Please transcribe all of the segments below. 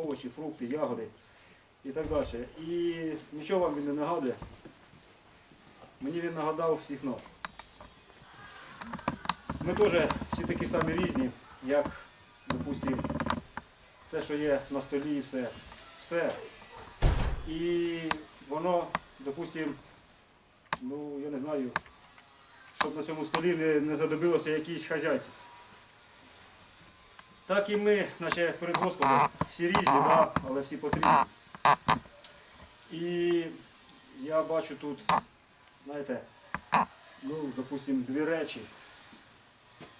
овочі, фрукти, ягоди і так далі. І нічого вам він не нагадує. Мені він нагадав всіх нас. Ми теж всі такі самі різні, як, допустимо, це, що є на столі, і все. Все. І воно, допустимо, ну, я не знаю, щоб на цьому столі не, не задобилося якійсь хазяйці. Так і ми, наче перед Господом, всі різні, да, але всі потрібні. І я бачу тут, знаєте, ну, допустимо, дві речі,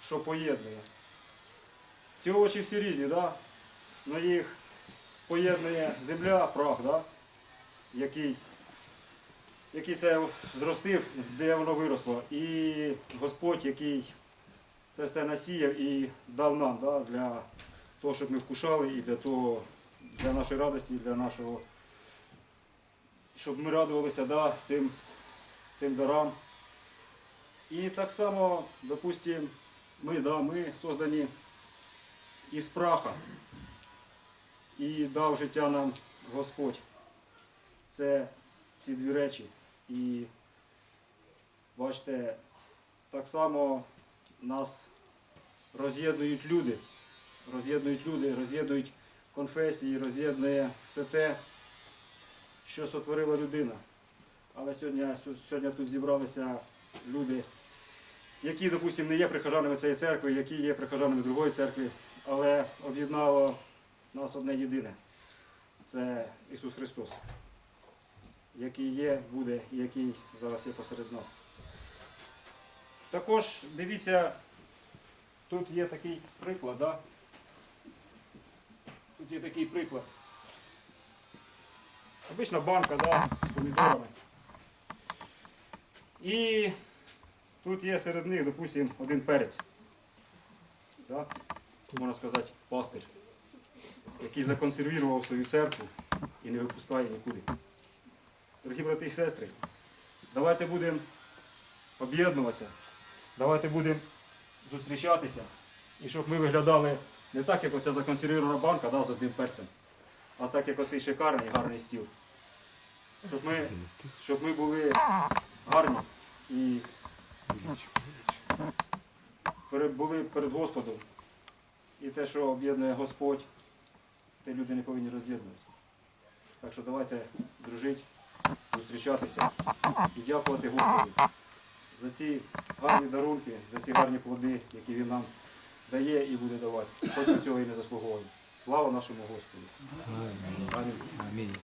що поєднує. Ці овочі всі різні, да? но їх поєднує земля, прах, да? який, який це зростив, де воно виросло. І Господь, який це все насіяв і дав нам да, для того, щоб ми вкушали і для того, для нашої радості, для нашого, щоб ми радувалися да, цим, цим дарам. І так само, допустим, ми, да, ми создані із праха. І дав життя нам Господь. Це ці дві речі. І бачите, так само нас роз'єднують люди. Роз'єднують люди, роз'єднують конфесії, роз'єднує все те, що сотворила людина. Але сьогодні, сьогодні тут зібралися люди, які, допустимо, не є прихожанами цієї церкви, які є прихожанами другої церкви, але об'єднало нас одне єдине. Це Ісус Христос, який є, буде і який зараз є посеред нас. Також дивіться, тут є такий приклад, да? Тут є такий приклад. Обична банка, да, з помідорами. І тут є серед них, допустимо, один перець. Да? Можна сказати, пастир, який законсервував свою церкву і не випускає нікуди. Дорогі брати і сестри, давайте будемо об'єднуватися, давайте будемо зустрічатися, і щоб ми виглядали не так, як оця законсервована банка да, з одним перцем, а так, як оцей шикарний гарний стіл. Щоб ми, щоб ми були гарні і були перед Господом. І те, що об'єднує Господь, те люди не повинні роз'єднуватися. Так що давайте дружити, зустрічатися і дякувати Господу за ці гарні дарунки, за ці гарні плоди, які він нам дає і буде давати. Хоч ми цього і не заслуговує. Слава нашому Господу. Амінь.